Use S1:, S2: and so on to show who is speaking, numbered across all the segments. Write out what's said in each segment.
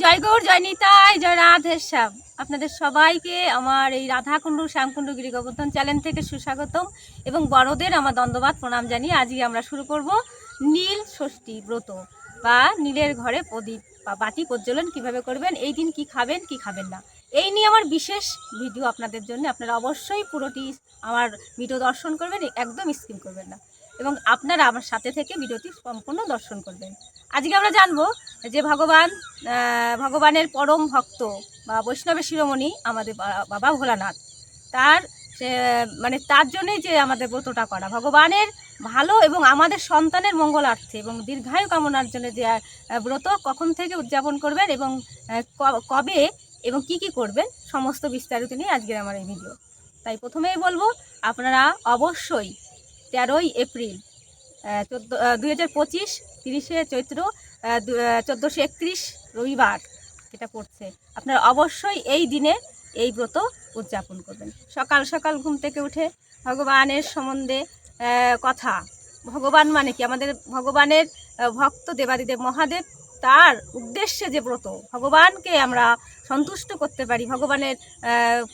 S1: জয় গৌর, জয় নিতাই, জয় রাধেশ্যাম আপনাদের সবাইকে আমার এই রাধাকুণ্ড, শ্যামকুণ্ড গিরি গোবর্ধন চ্যানেল থেকে সুস্বাগতম এবং বড়দের আমার দণ্ডবাদ প্রণাম জানিয়ে আজকে আমরা শুরু করব নীল ষষ্ঠী ব্রত বা নীলের ঘরে প্রদীপ বা বাতি প্রজ্বলন কীভাবে করবেন, এই দিন কি খাবেন কি খাবেন না। এই নিয়ে আমার বিশেষ ভিডিও আপনাদের জন্য আপনারা অবশ্যই পুরোটি আমার ভিডিও দর্শন করবেন, একদম স্কিম করবেন না। এবং আপনারা আমার সাথে থেকে ভিডিওটি সম্পূর্ণ দর্শন করবেন। আজকে আমরা জানব যে ভগবান ভগবানের পরম ভক্ত বা বৈষ্ণবের শিরোমণি আমাদের বাবা ভোলানাথ। তার মানে তার জন্যই যে আমাদের ব্রতটা করা। ভগবানের ভালো এবং আমাদের সন্তানের মঙ্গলার্থে এবং দীর্ঘায়ু কামনার জন্য যে ব্রত কখন থেকে উদযাপন করবেন এবং কবে এবং কি কি করবেন, সমস্ত বিস্তারিত নিয়ে আজকের আমার এই ভিডিও। তাই প্রথমেই বলব, আপনারা অবশ্যই তেরোই এপ্রিল চোদ্দ দুই হাজার পঁচিশ তিরিশে চৈত্র চোদ্দোশো একত্রিশ রবিবার এটা পড়ছে। আপনারা অবশ্যই এই দিনে এই ব্রত উদযাপন করবেন। সকাল সকাল ঘুম থেকে উঠে ভগবানের সম্বন্ধে কথা। ভগবান মানে কি? আমাদের ভগবানের ভক্ত দেবাদিদেব মহাদেব তার উদ্দেশ্যে যে ব্রত, ভগবানকে আমরা সন্তুষ্ট করতে পারি, ভগবানের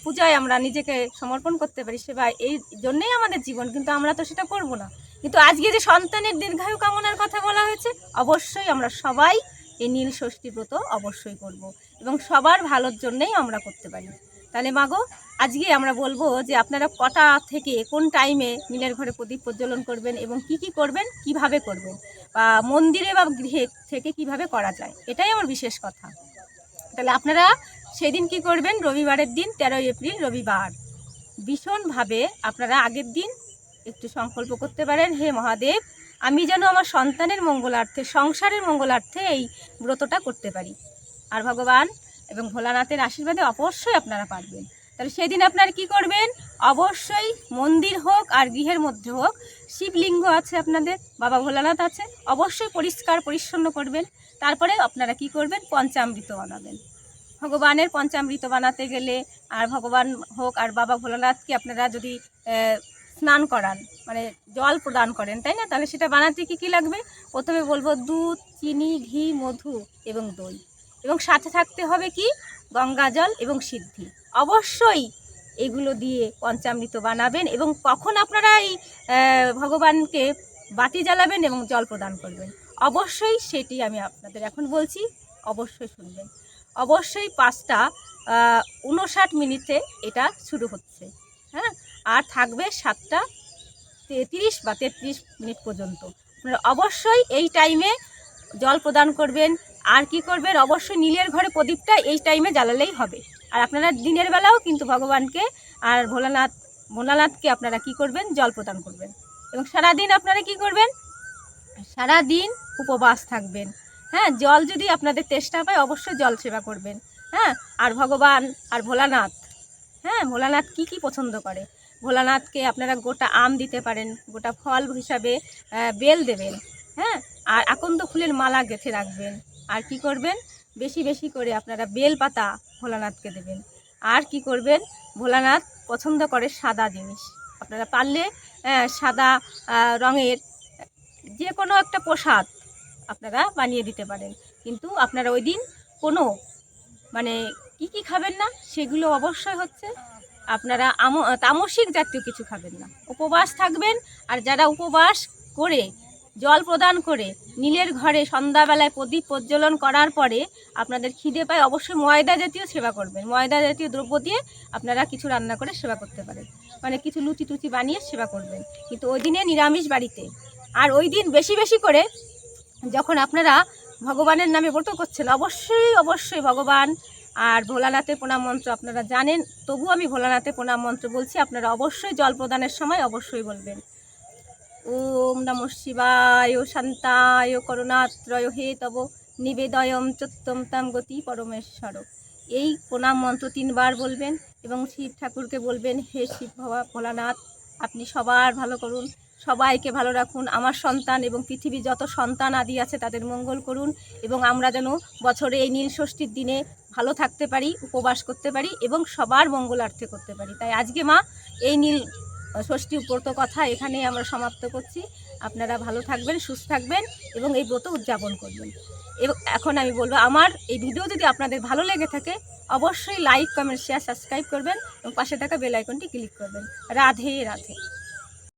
S1: পূজায় আমরা নিজেকে সমর্পণ করতে পারি সেবায় এই জন্যেই আমাদের জীবন। কিন্তু আমরা তো সেটা করব না। কিন্তু আজকে যে সন্তানের দীর্ঘায়ু কামনার কথা বলা হয়েছে, অবশ্যই আমরা সবাই এই নীল ষষ্ঠী ব্রত অবশ্যই করব এবং সবার ভালোর জন্যেই আমরা করতে পারি। তাহলে মাগো আজকে আমরা বলব যে আপনারা কটা থেকে কোন টাইমে নীলের ঘরে প্রদীপ প্রজ্বলন করবেন এবং কি কি করবেন, কীভাবে করবেন? বা মন্দিরে বা গৃহে থেকে কীভাবে করা যায়, এটাই আমার বিশেষ কথা। তাহলে আপনারা সেদিন কি করবেন? রবিবারের দিন, তেরোই এপ্রিল, রবিবার। ভীষণভাবে আপনারা আগের দিন একটু সংকল্প করতে পারেন, হে মহাদেব, আমি যেন আমার সন্তানের মঙ্গলার্থে, সংসারের মঙ্গলার্থে এই ব্রতটা করতে পারি। আর ভগবান এবং ভোলানাথের আশীর্বাদে অবশ্যই আপনারা পারবেন। তাহলে সেদিন আপনারা কি করবেন? অবশ্যই মন্দির হোক আর গৃহের মধ্যে হোক, শিবলিঙ্গ আছে আপনাদের, বাবা ভোলানাথ আছে, অবশ্যই পরিষ্কার পরিচ্ছন্ন করবেন। তারপরে আপনারা কি করবেন? পঞ্চামৃত বানাবেন। ভগবানের পঞ্চামৃত বানাতে গেলে আর ভগবান হোক আর বাবা ভোলানাথকে আপনারা যদি স্নান করান মানে জল প্রদান করেন, তাই না? তাহলে সেটা বানাতে কি কি লাগবে? প্রথমে বলব দুধ, চিনি, ঘি, মধু এবং দই। এবং সাথে থাকতে হবে কি? গঙ্গা জল এবং সিদ্ধি। অবশ্যই এগুলো দিয়ে পঞ্চামৃত বানাবেন এবং কখন আপনারা এই ভগবানকে বাতি জ্বালাবেন এবং জল প্রদান করবেন, অবশ্যই সেটি আমি আপনাদের এখন বলছি, অবশ্যই শুনবেন। অবশ্যই পাঁচটা উনষাট মিনিটে এটা শুরু হচ্ছে হ্যাঁ? আর থাকবে সাতটা তেত্রিশ বা তেত্রিশ মিনিট পর্যন্ত। অবশ্যই এই টাইমে জল প্রদান করবেন আর কি করবেন? অবশ্যই নীলের ঘরে প্রদীপটা এই টাইমে জ্বালালেই হবে। আর আপনারা দিনের বেলাও কিন্তু ভগবানকে আর ভোলানাথ, ভোলানাথকে আপনারা কি করবেন? জল প্রদান করবেন। এবং সারাদিন আপনারা কি করবেন? সারাদিন উপবাস থাকবেন। হ্যাঁ জল যদি আপনাদের তেষ্টা পায়, অবশ্যই জল সেবা করবেন। হ্যাঁ আর ভগবান আর ভোলানাথ হ্যাঁ ভোলানাথ কি কি পছন্দ করে? ভোলানাথকে আপনারা গোটা আম দিতে পারেন, গোটা ফল হিসাবে বেল দেবেন। হ্যাঁ আর আকন্দ ফুলের মালা গেঁথে রাখবেন। আর কি করবেন? বেশি বেশি করে আপনারা বেল পাতা ভোলানাথকে দেবেন। আর কি করবেন? ভোলানাথ পছন্দ করে সাদা জিনিস। আপনারা পারলে আহ, সাদা রঙের যে কোনো একটা প্রসাদ আপনারা বানিয়ে দিতে পারেন। কিন্তু আপনারা ওই দিন কোনো মানে কি কি খাবেন না সেগুলো অবশ্যই হচ্ছে আপনারা তামসিক জাতীয় কিছু খাবেন না। উপবাস থাকবেন আর যারা উপবাস করে জল প্রদান করে নীলের ঘরে সন্ধ্যাবেলায় প্রদীপ প্রজ্বলন করার পরে আপনাদের খিদে পায় অবশ্যই ময়দা জাতীয় সেবা করবেন। ময়দা জাতীয় দ্রব্য দিয়ে আপনারা কিছু রান্না করে সেবা করতে পারেন। মানে কিছু লুচি টুচি বানিয়ে সেবা করবেন। কিন্তু ওই দিনে নিরামিষ বাড়িতে। আর ওই দিন বেশি বেশি করে যখন আপনারা ভগবানের নামে ব্রত করছেন, অবশ্যই অবশ্যই ভগবান আর ভোলানাথের প্রণাম মন্ত্র আপনারা জানেন। তবু আমি ভোলানাথের প্রণাম মন্ত্র বলছি, আপনারা অবশ্যই জল প্রদানের সময় অবশ্যই বলবেন। ওম নম শিবায় শান্তায় করুণাত্রয়, হে তব নিবেদয়ম চত্তম তাম গতি পরমেশ্বর। এই প্রণাম মন্ত্র তিনবার বলবেন এবং শিব ঠাকুরকে বলবেন, হে শিব বাবা ভোলানাথ, আপনি সবার ভালো করুন, সবাইকে ভালো রাখুন, আমার সন্তান এবং পৃথিবীর যত সন্তান আদি আছে তাদের মঙ্গল করুন এবং আমরা যেন বছরে এই নীল ষষ্ঠীর দিনে ভালো থাকতে পারি, উপবাস করতে পারি এবং সবার মঙ্গলার্থে করতে পারি। তাই আজকে মা, এই নীল ষষ্ঠী উপরত কথা এখানে আমরা সমাপ্ত করছি। আপনারা ভালো থাকবেন, সুস্থ থাকবেন এবং এই ব্রত উদযাপন করবেন। এবং, এখন আমি বলব, আমার এই ভিডিও যদি আপনাদের ভালো লেগে থাকে, অবশ্যই লাইক, কমেন্ট, শেয়ার, সাবস্ক্রাইব করবেন এবং পাশে থাকা বেল আইকনটি ক্লিক করবেন। রাধে রাধে।